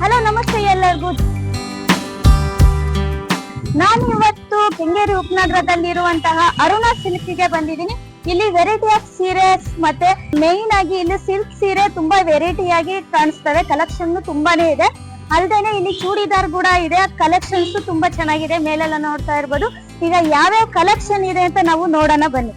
Hello, ನಮಸ್ತೆ ಎಲ್ಲರಿಗೂ. ನಾನು ಇವತ್ತು ಕೆಂಗೇರಿ ಉಪನಗರದಲ್ಲಿರುವಂತಹ ಅರುಣ ಸಿಲ್ಕಿಗೆ ಬಂದಿದ್ದೀನಿ. ಇಲ್ಲಿ ವೆರೈಟಿ ಆಫ್ ಸೀರೆ ಮತ್ತೆ ಮೇನ್ ಆಗಿ ಇಲ್ಲಿ ಸಿಲ್ಕ್ ಸೀರೆ ತುಂಬಾ ವೆರೈಟಿ ಆಗಿ ಕಾಣಿಸ್ತವೆ. ಕಲೆಕ್ಷನ್ ತುಂಬಾನೇ ಇದೆ. ಅಲ್ದೇನೆ ಇಲ್ಲಿ ಚೂಡಿದಾರ್ ಕೂಡ ಇದೆ. ಕಲೆಕ್ಷನ್ಸ್ ತುಂಬಾ ಚೆನ್ನಾಗಿದೆ. ಮೇಲೆಲ್ಲ ನೋಡ್ತಾ ಇರ್ಬೋದು. ಈಗ ಯಾವ್ಯಾವ ಕಲೆಕ್ಷನ್ ಇದೆ ಅಂತ ನಾವು ನೋಡೋಣ ಬನ್ನಿ.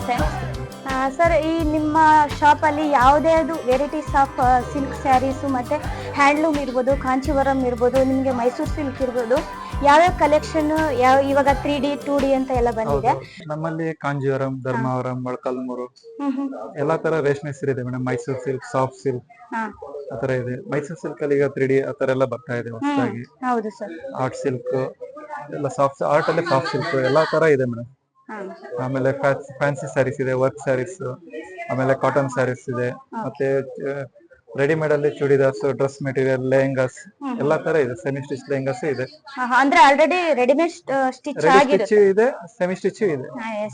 ನಮಸ್ತೆ. ಸರ್ ಈ ನಿಮ್ಮ ಶಾಪಲ್ಲಿ ಯಾವುದ್ಯಾವುದು ವೆರೈಟೀಸ್ ಆಫ್ ಸಿಲ್ಕ್ ಸ್ಯಾರೀಸು ಮತ್ತೆ ಹ್ಯಾಂಡ್ಲೂಮ್ ಇರ್ಬೋದು ಕಾಂಚೀವರಂ ಇರ್ಬೋದು ನಿಮಗೆ ಮೈಸೂರು ಸಿಲ್ಕ್ ಇರ್ಬೋದು ಯಾವ್ಯಾವ ಕಲೆಕ್ಷನ್ ಯಾವ ಇವಾಗ ತ್ರೀ ಡಿ ಟೂ ಡಿ ಅಂತ ಎಲ್ಲ ಬಂದಿದೆ? ನಮ್ಮಲ್ಲಿ ಕಾಂಜೀವರಂ ಧರ್ಮಾವರಂ ಮೊಳಕಾಲ್ಮೂರು ಎಲ್ಲಾ ತರ ರೇಷ್ಮೆ ಸೀರೆ ಇದೆ madam. Mysuru silk soft silk ಆತರ ಇದೆ. ಮೈಸೂರು ಸಿಲ್ಕ್ ಅಲ್ಲಿ ಈಗ ತ್ರೀ ಡಿ ಆತರ ಎಲ್ಲ ಬರ್ತಾ ಇದೆ ಹೊಸದಾಗಿ. ಹೌದು ಸರ್. ಆರ್ಟ್ ಸಿಲ್ಕ್ ಎಲ್ಲ ಸಾಫ್ಟ್ ಆರ್ಟ್ ಅಲ್ಲಿ ಸಾಫ್ಟ್ ಸಿಲ್ಕ್ ಎಲ್ಲಾ ತರ ಇದೆ ಮೇಡಮ್. ಆಮೇಲೆ ಫ್ಯಾನ್ಸಿ ಸ್ಯಾರೀಸ್ ಇದೆ ವರ್ಕ್ ಸ್ಯಾರೀಸ್ ಆಮೇಲೆ ಕಾಟನ್ ಸ್ಯಾರೀಸ್ ಇದೆ ಮತ್ತೆ ರೆಡಿಮೇಡ್ ಅಲ್ಲಿ ಚೂಡಿದಾರ್ಸ್ ಡ್ರೆಸ್ ಮೆಟೀರಿಯಲ್ ಲೆಹಂಗಾಸ್ ಎಲ್ಲಾ ತರ ಇದೆ ಸೆಮಿ ಸ್ಟಿಚ್ ಲೆಹಂಗಾಸ್ ಇದೆ. ಅಂದ್ರೆ ಆಲ್ರೆಡಿ ರೆಡಿಮೇಡ್ ಸ್ಟಿಚ್ ಸ್ಟಿಚ್ ಇದೆ ಸೆಮಿ ಸ್ಟಿಚ್ ಇದೆ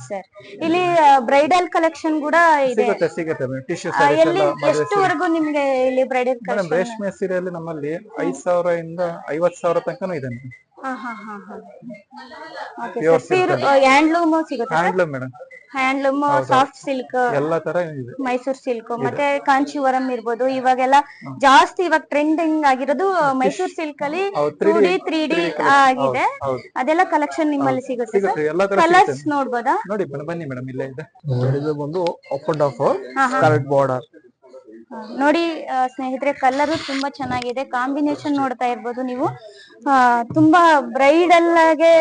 ಸರ್ ಇಲ್ಲಿ ಬ್ರೈಡಲ್ ಕಲೆಕ್ಷನ್ ಕೂಡ ಇದೆ. ಸಿಗುತ್ತೆ ಸಿಗುತ್ತೆ ಮೇಡಮ್. ಟಿಶ್ಯೂ ಸ್ಯಾರೀಸ್ ಎಲ್ಲಿ ಎಷ್ಟುವರೆಗೂ ನಿಮ್ಗೆ ಇಲ್ಲಿ ಬ್ರೈಡಲ್ ಕಲೆಕ್ಷನ್ ರೇಷ್ಮೆ ಸೀರೆಯಲ್ಲಿ ನಮ್ಮಲ್ಲಿ ಐದ್ ಸಾವಿರ ಇಂದ ಐವತ್ ಸಾವಿರ ತನಕನೂ ಇದೆ Pure ಸರ್ silk ಅಲ್ಲಿ. ಹ್ಯಾಂಡ್ಲೂಮ್ ಸಿಗುತ್ತೆ handloom madam handloom soft silk ಎಲ್ಲಾ ತರ ಇದೆ. ಮೈಸೂರ್ ಸಿಲ್ಕ್ ಮತ್ತೆ ಕಾಂಚೀವರಂ ಇರ್ಬೋದು. ಇವಾಗೆಲ್ಲ ಜಾಸ್ತಿ ಇವಾಗ ಟ್ರೆಂಡಿಂಗ್ ಆಗಿರೋದು ಮೈಸೂರ್ ಸಿಲ್ಕ್ ಅಲ್ಲಿ ಹೌದು, two 3D D three D ಆಗಿದೆ. ಹೌದು ಅದೆಲ್ಲ ಕಲೆಕ್ಷನ್ ನಿಮ್ಮಲ್ಲಿ ಸಿಗುತ್ತೆ ಸರ್ ಸಿಗುತ್ತೆ. ಎಲ್ಲಾ ತರ ಕಲರ್ಸ್ ಸಿಗುತ್ತೆ. ನೋಡ್ಬೋದಾ? ನೋಡಿ ಮೇಡಮ್ ಬನ್ನಿ ಮೇಡಮ್ ಇಲ್ಲೇ ಇದೆ. ಇದು ಬಂದು ಅಪ್ ಅಂಡ್ ಆಫ್ ಹಾ, ಹಾ. ಬಾರ್ಡರ್ ಹಾ, ನೋಡಿ ಸ್ನೇಹಿತರೆ ಕಲರ್ ತುಂಬಾ ಚೆನ್ನಾಗಿದೆ. ಕಾಂಬಿನೇಷನ್ ನೋಡ್ತಾ ಇರ್ಬೋದು ನೀವು. ತುಂಬಾ ಬ್ರೈಡಲ್ ಆಗಿ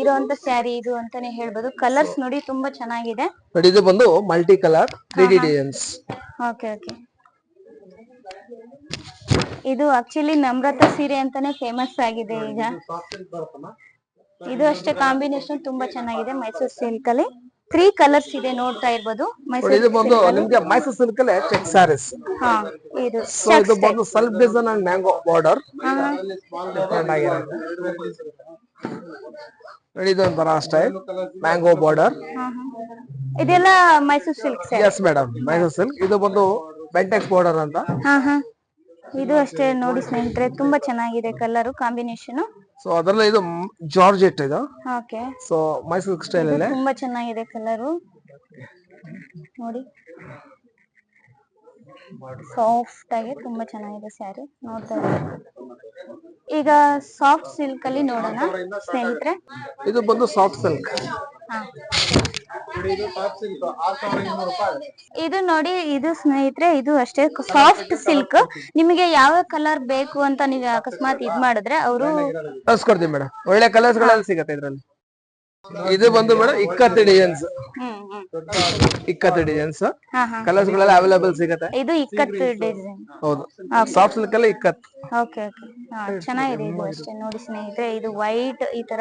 ಇರುವಂತ ಸ್ಯಾರಿ ಇದು ಅಂತಾನೆ ಹೇಳ್ಬೋದು. ಕಲರ್ಸ್ ನೋಡಿ ತುಂಬಾ ಚೆನ್ನಾಗಿದೆ. ನೋಡಿ ಇದು ಬಂದು multi colour three D designs okay okay ಇದು ಆಕ್ಚುಲಿ ನಮ್ರತ ಸೀರೆ ಅಂತಾನೆ ಫೇಮಸ್ ಆಗಿದೆ ಈಗ. ಇದು ಅಷ್ಟೇ ಕಾಂಬಿನೇಷನ್ ತುಂಬಾ ಚೆನ್ನಾಗಿದೆ ಮೈಸೂರ್ ಸಿಲ್ಕ್ ಅಲ್ಲಿ. ತ್ರೀ ಕಲರ್ಸ್ ಇದೆ ನೋಡ್ತಾ ಇರ್ಬೋದು. ಇದು ಬಂದು ನಿಮ್ಗೆ ಮೈಸೂರು ಸಿಲ್ಕ್ ಅಲ್ಲೇ ಚೆಕ್ ಸ್ಯಾರೀಸ್ ಹಾ ಇದು ಸೊ ಇದು ಬಂದು self design and mango border different ಆಗಿರುತ್ತೆ. ನೋಡಿ ಇದು ಒಂಥರ ಸ್ಟೈಲ್ ಮ್ಯಾಂಗೋ ಬಾರ್ಡರ್. ಇದೆಲ್ಲ Mysore silk yes madam Mysuru silk ಇದು ಬಂದು ಬೆಂಟೆಕ್ಸ್ ಬಾರ್ಡರ್ ಅಂತ. ಹಾ ಹಾ. ಇದು ಅಷ್ಟೇ ನೋಡಿ ಸ್ನೇಹಿತರೆ ತುಂಬಾ ಚೆನ್ನಾಗಿದೆ ಕಲರ್ ಕಾಂಬಿನೇಷನ್ ಸೊ ಅದರಲ್ಲಿ ಇದು ಜಾರ್ಜೆಟ್ ಇದು. ಓಕೆ. ಸೊ ಮೈಸೂರು ಸ್ಟೈಲ್ ಅಲ್ಲಿ. ತುಂಬಾ ಚೆನ್ನಾಗಿದೆ ಕಲರ್ ನೋಡಿ. ಸಾಫ್ಟ್ ಆಗಿ ತುಂಬಾ ಚೆನ್ನಾಗಿದೆ ಸ್ಯಾರಿ ನೋಡ್ತಾ ಈಗ ಸಾಫ್ಟ್ ಸಿಲ್ಕ್ ಅಲ್ಲಿ ನೋಡೋಣ. ಸ್ನೇಹಿತರೆ. ಇದು ಬಂದು ಸಾಫ್ಟ್ ಸಿಲ್ಕ್ ಹಾ. ಇದು ನೋಡಿ ಇದು ಸ್ನೇಹಿತರೆ ಇದು ಅಷ್ಟೇ ಸಾಫ್ಟ್ ಸಿಲ್ಕ್ ನಿಮಗೆ ಯಾವ ಕಲರ್ ಬೇಕು ಅಂತ ನೀವು ಅಕಸ್ಮಾತ್ ಇದ್ ಮಾಡಿದ್ರೆ ಅವರು ಕಳ್ಸ್ಕೊಡ್ತೀವಿ ಮೇಡಮ್. ಒಳ್ಳೆ ಕಲರ್ಸ್ಗಳಲ್ಲಿ ಸಿಗತ್ತೆ ಇದ್ರಲ್ಲಿ. ಇದು ಬಂದು madam ikat designs hmm hmm ikat designs colours ಗಳೆಲ್ಲ ಅವೈಲೇಬಲ್ ಸಿಗತ್ತೆ. ಇದು ಇಕ್ಕತ್ತು ಡಿಸೈನ್ ಹೌದು. ಸಾಫ್ಟ್ ಸಿಲ್ಕ್ ಅಲ್ಲಿ ಇಕ್ಕತ್ ಓಕೆ ಓಕೆ ಹಾ ಚೆನ್ನಾಗಿದೆ ಇದು ಅಷ್ಟೇ. ನೋಡಿ ಸ್ನೇಹಿತರೆ ಇದು ವೈಟ್ ಈ ತರ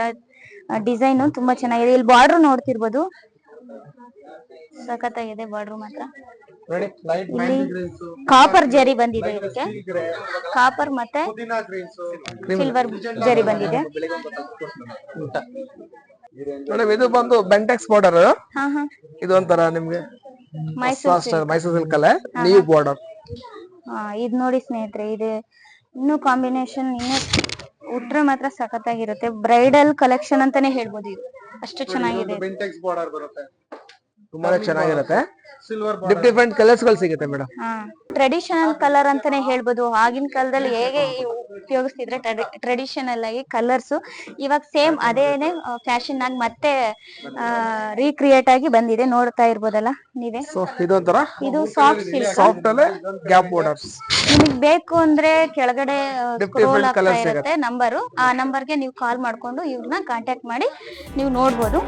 ಡಿಸೈನ್ ತುಂಬಾ ಚೆನ್ನಾಗಿದೆ. ಇಲ್ಲಿ ಬಾರ್ಡರ್ ನೋಡ್ತಿರ್ಬೋದು. ಸಖತ್ತಾಗಿದೆ ಬಾರ್ಡರ್ ಮಾತ್ರ ನೋಡಿ ಲೈಟ್ ಇಲ್ಲಿ ಕಾಪರ್ ಜರಿ ಬಂದಿದೆ ಇದಕ್ಕೆ. ಕಾಪರ್ ಮತ್ತೆ ಸಿಲ್ವರ್ ಜರಿ ಬಂದಿದೆ. ಮೇಡಮ್ ಇದು ಬಂದು ಬೆಂಟೆಕ್ಸ್ ಬಾರ್ಡರ್ ಹಾ ಹಾ. ಇದು ಒಂಥರ ನಿಮ್ಗೆ ಮೈಸೂರ್ ಮೈಸೂರ್ ಸಿಲ್ಕ್ ಅಲ್ಲೇ ನೀವು ಬಾರ್ಡರ್ ಹಾ ಇದ್ ನೋಡಿ ಸ್ನೇಹಿತರೆ ಇದೆ ಇನ್ನು ಕಾಂಬಿನೇಷನ್ ಇನ್ನು ಉಟ್ರೆ ಮಾತ್ರ ಸಖತ್ತಾಗಿರುತ್ತೆ. ಬ್ರೈಡಲ್ ಕಲೆಕ್ಷನ್ ಅಂತಾನೆ ಹೇಳ್ಬೋದು ಇದು. ಅಷ್ಟು ಚೆನ್ನಾಗಿದೆ ಬಾರ್ಡರ್ ಬರುತ್ತೆ. ತುಂಬಾನೇ ಚೆನ್ನಾಗಿರುತ್ತೆ. ಡಿಫ್ಟ್ ಡಿಫ್ರೆಂಟ್ ಕಲರ್ಸ್ಗಳು ಸಿಗುತ್ತೆ ಮೇಡಮ್ ಟ್ರೆಡಿಷನಲ್ ಕಲರ್ ಅಂತಾನೆ ಹೇಳ್ಬೋದು. ಆಗಿನ ಕಾಲದಲ್ಲಿ ಹೇಗೆ ಉಪಯೋಗಿಸ್ತಿದ್ರೆ ಟ್ರೆಡಿಷನಲ್ ಆಗಿ ಕಲರ್ಸ್ ಇವಾಗ ಸೇಮ್ ಅದೇನೆ ಫ್ಯಾಷನ್ ಆಗಿ ಮತ್ತೆ ರೀಕ್ರಿಯೇಟ್ ಆಗಿ ಬಂದಿದೆ. ನೋಡ್ತಾ ಇರ್ಬೋದಲ್ಲ ನೀವೇ? ಸೊ ಇದೊಂಥರ ಇದು ಸಾಫ್ಟ್ ಸಿಲ್ಕ್ ಸಾಫ್ಟ್ ಅಲ್ಲೇ ಗ್ಯಾಪ್ ಬಾರ್ಡರ್ಸ್ ನಿಮಗೆ ಬೇಕು ಅಂದ್ರೆ ಕೆಳಗಡೆ ಸ್ಕ್ರೋಲ್ ಆಗ್ತಾ ಇರುತ್ತೆ ನಂಬರು ಆ ನಂಬರ್ಗೆ ನೀವು ಕಾಲ್ ಮಾಡ್ಕೊಂಡು ಇವ್ರನ್ನ ಕಾಂಟ್ಯಾಕ್ಟ್ ಮಾಡಿ ನೀವು ನೋಡ್ಬೋದು.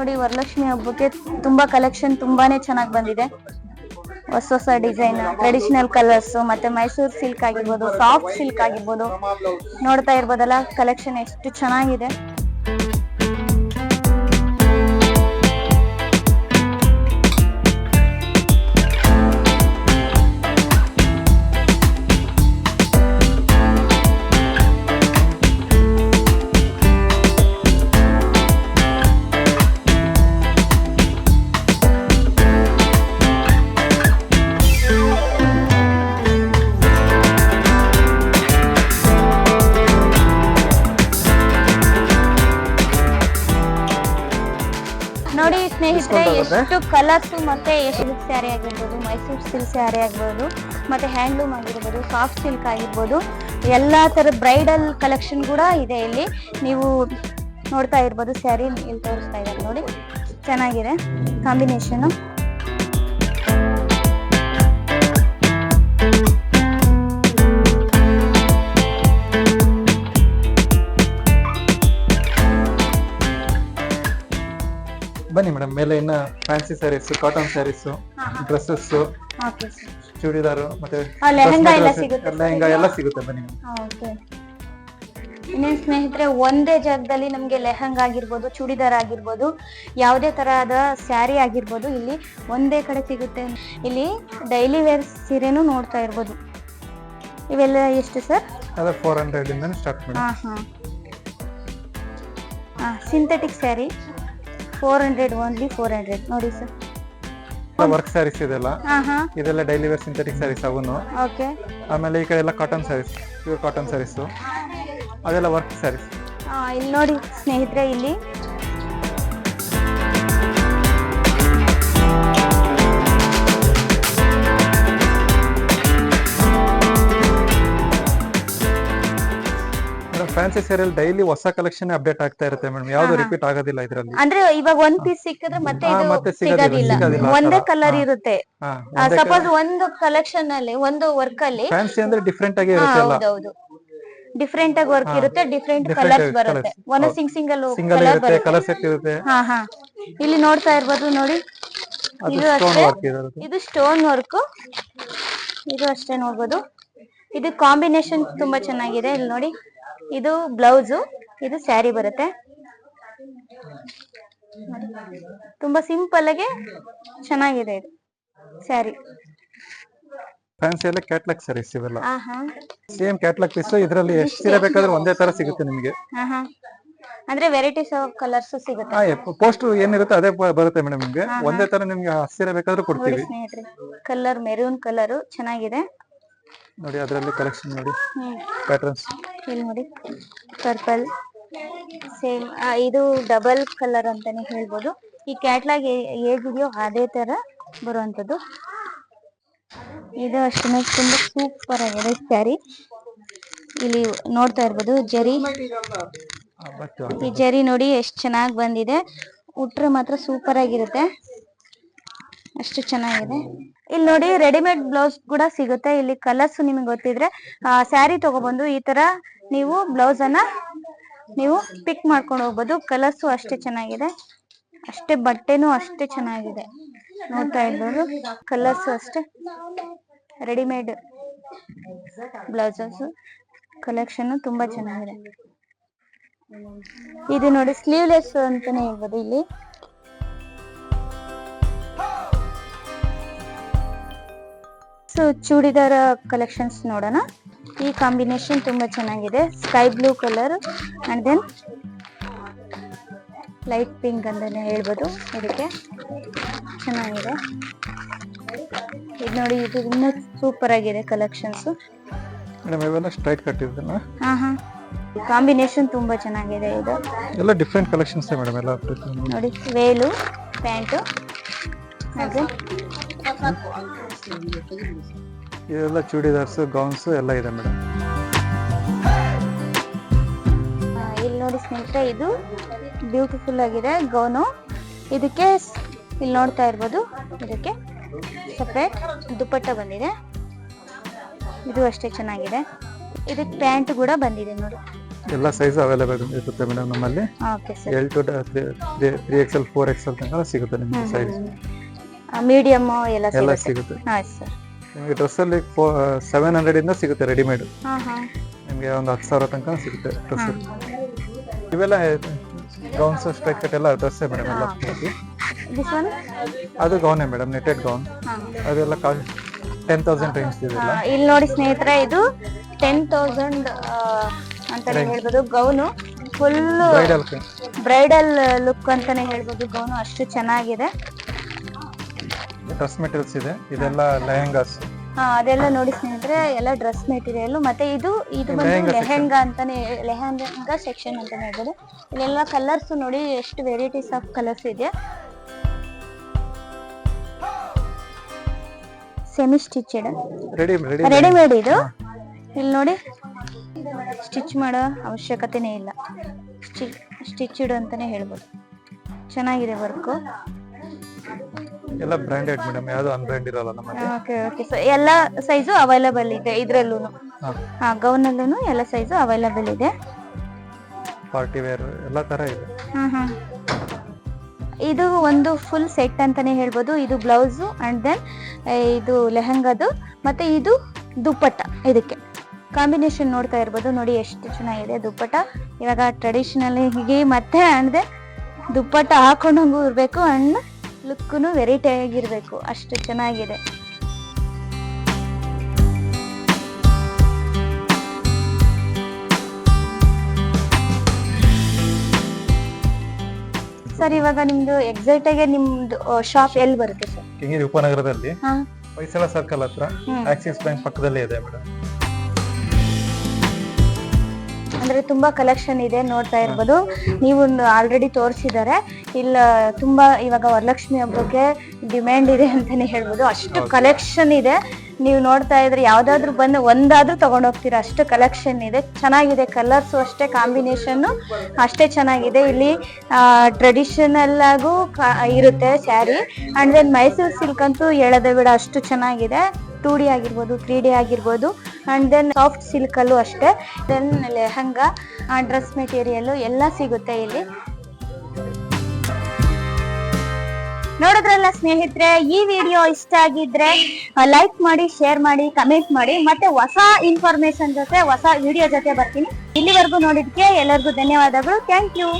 ನೋಡಿ ವರಲಕ್ಷ್ಮಿ ಹಬ್ಬಕ್ಕೆ ತುಂಬಾ ಕಲೆಕ್ಷನ್ ತುಂಬಾನೇ ಚೆನ್ನಾಗಿ ಬಂದಿದೆ. ಹೊಸ ಹೊಸ ಡಿಸೈನ್ ಟ್ರೆಡಿಷನಲ್ ಕಲರ್ಸ್ ಮತ್ತೆ ಮೈಸೂರ್ ಸಿಲ್ಕ್ ಆಗಿರ್ಬೋದು ಸಾಫ್ಟ್ ಸಿಲ್ಕ್ ಆಗಿರ್ಬೋದು. ನೋಡ್ತಾ ಇರ್ಬೋದಲ್ಲ ಕಲೆಕ್ಷನ್ ಎಷ್ಟು ಚೆನ್ನಾಗಿದೆ. ಎಷ್ಟು ಕಲರ್ಸ್ ಮತ್ತೆ ಎಷ್ಟು ಸ್ಯಾರಿ ಆಗಿರ್ಬೋದು, ಮೈಸೂರು ಸಿಲ್ಕ್ ಸ್ಯಾರಿ ಆಗಿರ್ಬೋದು, ಮತ್ತೆ ಹ್ಯಾಂಡ್ಲೂಮ್ ಆಗಿರ್ಬೋದು ಸಾಫ್ಟ್ ಸಿಲ್ಕ್ ಆಗಿರ್ಬೋದು, ಎಲ್ಲ ತರ ಬ್ರೈಡಲ್ ಕಲೆಕ್ಷನ್ ಕೂಡ ಇದೆ ಇಲ್ಲಿ. ನೀವು ನೋಡ್ತಾ ಇರ್ಬೋದು ಸ್ಯಾರಿ ಇಲ್ಲಿ ತೋರಿಸ್ತಾ ಇದ್ದಾರೆ ನೋಡಿ. ಚೆನ್ನಾಗಿದೆ ಕಾಂಬಿನೇಷನ್. ಮೇಡಮ್ ಮೇಲೆ ಇನ್ನ fancy sarees cotton sarees dresses churidar ಮತ್ತೆ ಲೆಹಂಗಾ ಎಲ್ಲ ಸಿಗುತ್ತೆ ಲೆಹಂಗಾ ಎಲ್ಲ ಸಿಗುತ್ತೆ ಬನ್ನಿ ಓಕೆ. ಇನ್ನೇನ್ ಸ್ನೇಹಿತರೆ ಒಂದೇ ಜಾಗದಲ್ಲಿ ನಮ್ಗೆ ಲೆಹಂಗಾ ಆಗಿರ್ಬೋದು ಚೂಡಿದಾರ್ ಆಗಿರ್ಬೋದು ಯಾವುದೇ ತರಹದ ಸ್ಯಾರಿ ಆಗಿರ್ಬೋದು ಇಲ್ಲಿ ಒಂದೇ ಕಡೆ ಸಿಗುತ್ತೆ. ಇಲ್ಲಿ ಡೈಲಿ ವೇರ್ ಸೀರೆನೂ ನೋಡ್ತಾ ಇರ್ಬೋದು. ಇವೆಲ್ಲ ಎಷ್ಟು ಸರ್ ಅದೇ ಫೋರ್ ಹಂಡ್ರೆಡ್ ಇಂದ ಸ್ಟಾರ್ಟ್ ಮಾಡಿ ಹಾ ಹಾ. ಹಾ synthetic saree four hundred only four hundred ನೋಡಿ ಸರ್ ವರ್ಕ್ ಸ್ಯಾರೀಸ್ ಇದೆಲ್ಲ. ಹಾ ಹಾ. ಇದೆಲ್ಲ ಡೈಲಿ ವೇರ್ ಸಿಂಥೆಟಿಕ್ ಸ್ಯಾರೀಸ್ ಅವನು. ಓಕೆ. ಆಮೇಲೆ ಈ ಕಡೆ ಎಲ್ಲ cotton sarees pure cotton sarees ಅದೆಲ್ಲ ವರ್ಕ್ ಸ್ಯಾರೀಸ್ ಇಲ್ಲಿ ನೋಡಿ ಸ್ನೇಹಿತರೆ ಇಲ್ಲಿ ಫ್ಯಾನ್ಸಿ ಸೀರಿಯಲ್ ಡೈಲಿ ಹೊಸ ಕಲೆಕ್ಷನ್ ಅಪ್ಡೇಟ್ ಆಗ್ತಾ ಇರುತ್ತೆ ಮೇಡಮ್ ಯಾವ್ದು ರಿಪೀಟ್ ಆಗೋದಿಲ್ಲ ಇದರಲ್ಲಿ? ಅಂದ್ರೆ ಇವಾಗ ಒಂದ್ ಪೀಸ್ ಸಿಕ್ಕಿದ್ರೆ ಮತ್ತೆ ಹಾ, ಇದು ಸಿಗೋದಿಲ್ಲ, ಸಿಗೋದಿಲ್ಲ. ಸಿಗೋದಿಲ್ಲ ಒಂದೇ ಕಲರ್. ಇರುತ್ತೆ. ಹಾ ಸಪೋಸ್ ಒಂದು ಕಲೆಕ್ಷನ್ ಅಲ್ಲಿ ಒಂದು ವರ್ಕ್ ಅಲ್ಲಿ ಫ್ಯಾನ್ಸಿ ಅಂದ್ರೆ ಡಿಫ್ರೆಂಟ್ ಆಗಿ ಹಾ, ಇರುತ್ತೆ ಎಲ್ಲ ಹೌದೌದು. ಡಿಫ್ರೆಂಟ್ ಆಗಿ ವರ್ಕ್ ಇರುತ್ತೆ ಡಿಫ್ರೆಂಟ್ Different ಕಲರ್ಸ್ ಬರುತ್ತೆ. colours. ಒಂದ್ ಸಿಂಗ್ ಸಿಂಗಲ್ ಸಿಂಗಲ್ ಕಲರ್ ಇರುತ್ತೆ ಬರುತ್ತೆ. ಕಲರ್ ಸೆಟ್ ಇರುತ್ತೆ. ಹಾ ಹಾ. ಇಲ್ಲಿ ನೋಡ್ತಾ ಇರ್ಬೋದು ನೋಡಿ. ಅದು ಇದು ಸ್ಟೋನ್ ಅಷ್ಟೇ. ವರ್ಕ್ ಇರುತ್ತೆ ಇದು ಸ್ಟೋನ್ ವರ್ಕ್ ಇದು ಅಷ್ಟೇ ನೋಡ್ಬೋದು. ಇದು ಕಾಂಬಿನೇಷನ್ ತುಂಬಾ ಚೆನ್ನಾಗಿದೆ ಇಲ್ಲಿ ನೋಡಿ. ಇದು ಬ್ಲೌಸ್ ಇದು ಸ್ಯಾರಿ ಬರುತ್ತೆ. ತುಂಬಾ ಸಿಂಪಲ್ ಆಗಿ ಚೆನ್ನಾಗಿದೆ ಇದು ಸ್ಯಾರಿ. ಫ್ಯಾನ್ಸಿ ಎಲ್ಲ ಕ್ಯಾಟ್ಲಾಗ್ ಸ್ಯಾರೀಸ್ ಇವೆಲ್ಲ. ಸೇಮ್ ಕ್ಯಾಟ್ಲಾಗ್ ಪೀಸ್ ಇದರಲ್ಲಿ ಎಷ್ಟು ಸೀರೆ ಬೇಕಾದ್ರೆ ಒಂದೇ ತರ ಸಿಗುತ್ತೆ ನಿಮಗೆ. ಅಂದ್ರೆ ವೆರೈಟೀಸ್ ಆಫ್ ಕಲರ್ಸ್ ಸಿಗುತ್ತೆ. ಪೋಸ್ಟ್ ಏನಿರುತ್ತೆ ಅದೇ ಬರುತ್ತೆ ಮೇಡಮ್ ನಿಮ್ಗೆ. ಒಂದೇ ತರ ನಿಮ್ಗೆ ಹತ್ತು ಸೀರೆ ಬೇಕಾದ್ರೂ ಕೊಡ್ತೀವಿ. ಸ್ನೇಹಿತರೆ ಕಲರ್ ಮೆರೂನ್ ಕಲರ್ ಚೆನ್ನಾಗಿದೆ. ನೋಡಿ ಅದರಲ್ಲಿ ಕಲೆಕ್ಷನ್ ನೋಡಿ. ಪ್ಯಾಟರ್ನ್ಸ್ ಇಲ್ಲಿ ನೋಡಿ ಪರ್ಪಲ್ ಸೇಮ್ ಇದು ಡಬಲ್ ಕಲರ್ ಅಂತಾನೆ ಹೇಳ್ಬೋದು. ಈ ಕ್ಯಾಟ್ಲಾಗ್ ಹೇಗಿದೆಯೋ ಅದೇ ತರ ಬರುವಂತದ್ದು. ಇದು ಅಷ್ಟೇ ತುಂಬಾ ಸೂಪರ್ ಆಗಿದೆ ಸ್ಯಾರಿ ಇಲ್ಲಿ ನೋಡ್ತಾ ಇರ್ಬೋದು ಜರಿ. ಈ ಜರಿ ನೋಡಿ ಎಷ್ಟು ಚೆನ್ನಾಗಿ ಬಂದಿದೆ. ಉಟ್ರೆ ಮಾತ್ರ ಸೂಪರ್ ಆಗಿರುತ್ತೆ. ಅಷ್ಟು ಚೆನ್ನಾಗಿದೆ. ಇಲ್ಲಿ ನೋಡಿ ರೆಡಿಮೇಡ್ ಬ್ಲೌಸ್ ಕೂಡ ಸಿಗುತ್ತೆ. ಇಲ್ಲಿ ಕಲರ್ಸ್ ನಿಮಗೆ ಗೊತ್ತಿದ್ರೆ ಸ್ಯಾರಿ ತಗೋಬಂದು ಈ ತರ ನೀವು ಬ್ಲೌಸ್ ಅನ್ನ ನೀವು ಪಿಕ್ ಮಾಡ್ಕೊಂಡು ಹೋಗ್ಬೋದು. ಕಲರ್ಸು ಅಷ್ಟೇ ಚೆನ್ನಾಗಿದೆ. ಅಷ್ಟೇ ಬಟ್ಟೆನೂ ಅಷ್ಟೇ ಚೆನ್ನಾಗಿದೆ. ನೋಡ್ತಾ ಇರ್ಬೋದು. ಕಲರ್ಸ್ ಅಷ್ಟೇ. ರೆಡಿಮೇಡ್ ಬ್ಲೌಸಸ್ ಕಲೆಕ್ಷನ್ ತುಂಬಾ ಚೆನ್ನಾಗಿದೆ. ಇದು ನೋಡಿ ಸ್ಲೀವ್ಲೆಸ್ ಅಂತಾನೆ ಹೇಳ್ಬೋದು ಇಲ್ಲಿ. ಸೊ ಚೂಡಿದಾರ ಕಲೆಕ್ಷನ್ಸ್ ನೋಡೋಣ. ಈ ಕಾಂಬಿನೇಷನ್ ತುಂಬಾ ಚೆನ್ನಾಗಿದೆ. Sky blue colour and then light pink ಅಂತಾನೆ ಹೇಳ್ಬೋದು. ಇದಕ್ಕೆ ಚೆನ್ನಾಗಿದೆ. ಇದು ನೋಡಿ ಇದು ಇನ್ನೂ ಸೂಪರ್ ಆಗಿದೆ ಕಲೆಕ್ಷನ್ಸ್ ಸ್ಟ್ರೈಟ್ ಕಟ್ ಹಾ ಹಾ. ಕಾಂಬಿನೇಷನ್ ತುಂಬಾ ಚೆನ್ನಾಗಿದೆ ಇದು. ಎಲ್ಲ ಡಿಫ್ರೆಂಟ್ ಕಲೆಕ್ಷನ್ಸ್ ಮೇಡಮ್ ಎಲ್ಲ ನೋಡಿ ವೇಲು ಪ್ಯಾಂಟು ಹಾಗೆ ಇದೆಲ್ಲ ಚೂಡಿದಾರ್ಸ್ ಗೌನ್ಸ್ ಎಲ್ಲ ಇದೆ ಮೇಡಮ್. ಇಲ್ಲಿ ನೋಡಿ ಸ್ನೇಹಿತರೆ ಇದು ಬ್ಯೂಟಿಫುಲ್ ಆಗಿದೆ ಗೌನು ಇದಕ್ಕೆ ಇಲ್ಲಿ ನೋಡ್ತಾ ಇರ್ಬೋದು. ಇದಕ್ಕೆ ಸಪ್ರೇಟ್ ದುಪ್ಪಟ್ಟ ಬಂದಿದೆ. ಇದು ಅಷ್ಟೇ ಚೆನ್ನಾಗಿದೆ. ಇದಕ್ಕೆ ಪ್ಯಾಂಟ್ ಕೂಡ ಬಂದಿದೆ ನೋಡಿ. ಎಲ್ಲ ಸೈಜ್ ಅವೈಲೇಬಲ್ ಇರುತ್ತೆ ಮೇಡಮ್ ನಮ್ಮಲ್ಲಿ. Okay sir L to three X L four X L ತನಕ ಸಿಗುತ್ತೆ ನಿಮಗೆ ಸೈಜ್ ಮೀಡಿಯಮ್ ಎಲ್ಲ ಎಲ್ಲ ಸಿಗುತ್ತೆ. ಹಾಂ ಸರ್. ನಿಮಗೆ ಡ್ರೆಸ್ ಅಲ್ಲಿ ಸೆವೆನ್ ಹಂಡ್ರೆಡಿಂದ ಸಿಗುತ್ತೆ ರೆಡಿಮೇಡ್ ಹಾಂ ಹಾಂ. ನಿಮಗೆ ಒಂದು ಹತ್ತು ಸಾವಿರ ತನಕ ಸಿಗುತ್ತೆ ಡ್ರೆಸ್ ಇವೆಲ್ಲ ಗೌನ್ಸ್ ಸ್ಟ್ರೈಟ್ ಕಟ್ ಎಲ್ಲ ಡ್ರೆಸ್ಸೇ ಮೇಡಮ್ ಎಲ್ಲ ಅದು ಗೌನೇ ಮೇಡಮ್ ನೆಟೆಡ್ ಗೌನ್ ಹಾ. ಅದೆಲ್ಲ ಟೆನ್ ತೌಸಂಡ್ ರೇಂಜ್ ಇದೆಲ್ಲ ಇಲ್ಲಿ ನೋಡಿ ಸ್ನೇಹಿತರೆ ಇದು ಟೆನ್ ತೌಸಂಡ್ ಅಂತಾನೆ ಹೇಳ್ಬೋದು. Gown full bridal bridal look ಅಂತಾನೆ ಹೇಳ್ಬೋದು. ಗೌನು ಅಷ್ಟು ಚೆನ್ನಾಗಿದೆ. ಡ್ರೆಸ್ ಮೆಟೀರಿಯಲ್ಸ್ ಇದೆ. ಇದೆಲ್ಲ ಲೆಹೆಂಗಾಸ್. ಹಾ ಅದೆಲ್ಲ ನೋಡಿ ಸ್ನೇಹಿತರೆ ಎಲ್ಲ ಡ್ರೆಸ್ ಮೆಟೀರಿಯಲ್ ಮತ್ತೆ ಇದು ಇದು ಬಂದು ಲೆಹೆಂಗಾ ಅಂತಾನೆ ಲೆಹೆಂಗಾ ಸೆಕ್ಷನ್ ಅಂತಾನೆ ಹೇಳ್ಬೋದು. ಇಲ್ಲೆಲ್ಲ ಕಲರ್ಸ್ ನೋಡಿ ಎಷ್ಟು ವೆರೈಟೀಸ್ ಆಫ್ ಕಲರ್ಸ್ ಇದೆ. Semi stitched ready ready readymade ಇದು? ಇಲ್ಲಿ ನೋಡಿ. ಸ್ಟಿಚ್ ಮಾಡೋ ಅವಶ್ಯಕತೆನೇ ಇಲ್ಲ. ಸ್ಟಿಚ್ಡ್ ಅಂತಾನೆ ಹೇಳ್ಬೋದು. ಚೆನ್ನಾಗಿದೆ ವರ್ಕು ಎಲ್ಲ ಬ್ರಾಂಡೆಡ್ ಮೇಡಮ್ ಯಾವುದು ಅನ್ಬ್ರಾಂಡ್ ಇರಲ್ಲ ನಮ್ಮಲ್ಲಿ. ಓಕೆ ಓಕೆ ಸೊ ಎಲ್ಲ ಸೈಜು ಅವೈಲಬಲ್ ಇದೆ ಇದ್ರಲ್ಲೂ ಹಾಂ. ಹಾ ಗೌನಲ್ಲೂ ಎಲ್ಲ ಸೈಜು ಅವೈಲಬಲ್ ಇದೆ. ಪಾರ್ಟಿ ವೇರ್ ಎಲ್ಲ ತರ ಇದೆ. ಹಾ ಹಾ. ಇದು ಒಂದು ಫುಲ್ ಸೆಟ್ ಅಂತಾನೆ ಹೇಳ್ಬೋದು. ಇದು ಬ್ಲೌಸು ಅಂಡ್ ದೆನ್ ಇದು ಲೆಹಂಗದು ಮತ್ತೆ ಇದು ದುಪ್ಪಟ್ಟ ಇದಕ್ಕೆ. ಕಾಂಬಿನೇಷನ್ ನೋಡ್ತಾ ಇರ್ಬೋದು. ನೋಡಿ ಎಷ್ಟು ಚೆನ್ನಾಗಿದೆ ದುಪ್ಪಟ್ಟ. ಇವಾಗ ಟ್ರೆಡಿಷನಲ್ ಹೀಗೆ ಮತ್ತೆ ಅಂಡ್ ದೆನ್ ದುಪ್ಪಟ್ಟ ಹಾಕೊಂಡಂಗೂ ಇರಬೇಕು. ಅಂಡ್ ಲುಕ್ಕೂ ವೆರೈಟಿ ಆಗಿರಬೇಕು ಅಷ್ಟು ಚೆನ್ನಾಗಿದೆ. ಸರ್ ಇವಾಗ ನಿಮ್ದು ಎಕ್ಸಾಕ್ಟ್ ಆಗಿ ನಿಮ್ದು ಶಾಪ್ ಎಲ್ಲಿ ಬರುತ್ತೆ ಸರ್? ಕೆಂಗೇರಿ ಉಪನಗರದಲ್ಲಿ. ಹೊಯ್ಸಳ ಸರ್ಕಲ್ ಹತ್ರ. ಆಕ್ಸಿಸ್ ಬ್ಯಾಂಕ್ ಪಕ್ಕದಲ್ಲೇ ಇದೆ ಮೇಡಮ್. ಅಂದ್ರೆ ತುಂಬಾ ಕಲೆಕ್ಷನ್ ಇದೆ ನೋಡ್ತಾ ಇರ್ಬೋದು. ನೀವು ಆಲ್ರೆಡಿ ತೋರಿಸಿದ್ದಾರೆ ಇಲ್ಲ ತುಂಬಾ ಇವಾಗ ವರಲಕ್ಷ್ಮಿ ಹಬ್ಬಕ್ಕೆ ಡಿಮ್ಯಾಂಡ್ ಇದೆ ಅಂತಾನೆ ಹೇಳ್ಬೋದು. ಅಷ್ಟು ಕಲೆಕ್ಷನ್ ಇದೆ. ನೀವು ನೋಡ್ತಾ ಇದ್ರೆ ಯಾವ್ದಾದ್ರು ಬಂದು ಒಂದಾದ್ರೂ ತಗೊಂಡೋಗ್ತೀರಾ ಅಷ್ಟು ಕಲೆಕ್ಷನ್ ಇದೆ. ಚೆನ್ನಾಗಿದೆ. ಕಲರ್ಸ್ ಅಷ್ಟೇ ಕಾಂಬಿನೇಷನ್ ಅಷ್ಟೇ ಚೆನ್ನಾಗಿದೆ. ಇಲ್ಲಿ ಟ್ರೆಡಿಷನಲ್ ಆಗು ಇರುತ್ತೆ saree and then Mysuru silk ಅಂತೂ ಹೇಳೋದೇ ಬಿಡ ಅಷ್ಟು ಚೆನ್ನಾಗಿದೆ. ಟೂ ಡಿ ಆಗಿರ್ಬೋದು ತ್ರೀ ಡಿ ಆಗಿರ್ಬೋದು ಆ್ಯಂಡ್ ದೆನ್ ಸಾಫ್ಟ್ ಸಿಲ್ಕಲ್ಲೂ ಅಷ್ಟೇ. ದೆನ್ ಲೆಹಂಗಾ ಡ್ರೆಸ್ ಮೆಟೀರಿಯಲ್ಲು ಎಲ್ಲ ಸಿಗುತ್ತೆ ಇಲ್ಲಿ. ನೋಡಿದ್ರಲ್ಲ ಸ್ನೇಹಿತರೆ, ಈ ವಿಡಿಯೋ ಇಷ್ಟ ಆಗಿದ್ರೆ ಲೈಕ್ ಮಾಡಿ ಶೇರ್ ಮಾಡಿ ಕಮೆಂಟ್ ಮಾಡಿ, ಮತ್ತೆ ಹೊಸ ಇನ್ಫಾರ್ಮೇಶನ್ ಜೊತೆ, ಹೊಸ ವಿಡಿಯೋ ಜೊತೆ ಬರ್ತೀನಿ. ಇಲ್ಲಿವರೆಗೂ ನೋಡಿದ್ಕೆ ಎಲ್ಲರಿಗೂ ಧನ್ಯವಾದಗಳು. Thank you